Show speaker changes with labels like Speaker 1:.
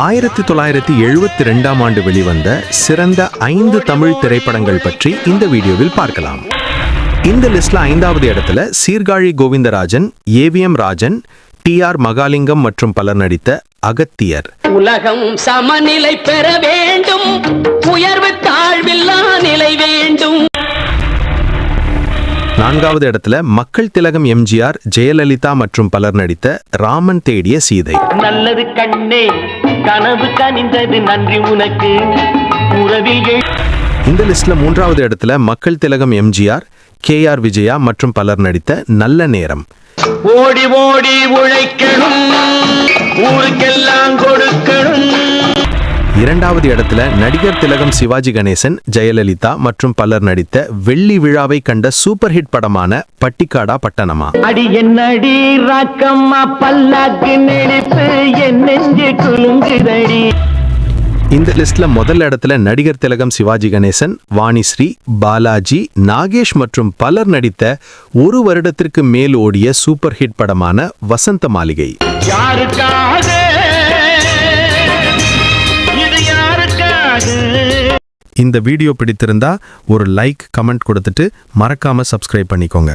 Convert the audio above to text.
Speaker 1: ஆயிரத்தி தொள்ளாயிரத்தி எழுபத்தி ரெண்டாம் ஆண்டு வெளிவந்த சிறந்த ஐந்து தமிழ் திரைப்படங்கள் பற்றி இந்த வீடியோவில் பார்க்கலாம். இந்த லிஸ்ட்ல ஐந்தாவது இடத்துல Sirkazhi Govindarajan AVM Rajan T R Mahalingam மற்றும் பலர் நடித்த அகத்தியர்.
Speaker 2: உலகம் சமநிலை பெற வேண்டும். உயர்வு
Speaker 1: நான்காவது இடத்துல மக்கள் திலகம் எம்ஜிஆர் ஜெயலலிதா மற்றும் பலர் நடித்த ராமன் தேடிய சீதை.
Speaker 3: நல்லது கண்ணே கனவு கனிந்தது நன்றி உனக்கு.
Speaker 1: இந்த லிஸ்ட்ல மூன்றாவது இடத்துல மக்கள் திலகம் எம்ஜிஆர் கே ஆர் விஜயா மற்றும் பலர் நடித்த நல்ல நேரம்.
Speaker 3: ஓடி ஓடி உழைக்கணும்.
Speaker 1: இரண்டாவது இடத்துல நடிகர் திலகம் சிவாஜி கணேசன் ஜெயலலிதா மற்றும் பலர் நடித்த வெள்ளி விழாவை கண்ட சூப்பர் ஹிட் படமான பட்டிக்காடா பட்டணமா?
Speaker 3: அடி என்னடி ராக்கம்மா பல்லாக்கு நெளிப்பு என் நெஞ்சு குலுங்குதடி.
Speaker 1: இந்த லிஸ்ட்ல முதல் இடத்துல நடிகர் திலகம் சிவாஜி கணேசன் வாணிஸ்ரீ பாலாஜி நாகேஷ் மற்றும் பலர் நடித்த ஒரு வருடத்திற்கு மேல் ஓடிய சூப்பர் ஹிட் படமான வசந்த மாளிகை. இந்த வீடியோ பிடித்திருந்தா ஒரு லைக் கமெண்ட் கொடுத்துட்டு மறக்காம சப்ஸ்கிரைப் பண்ணிக்கோங்க.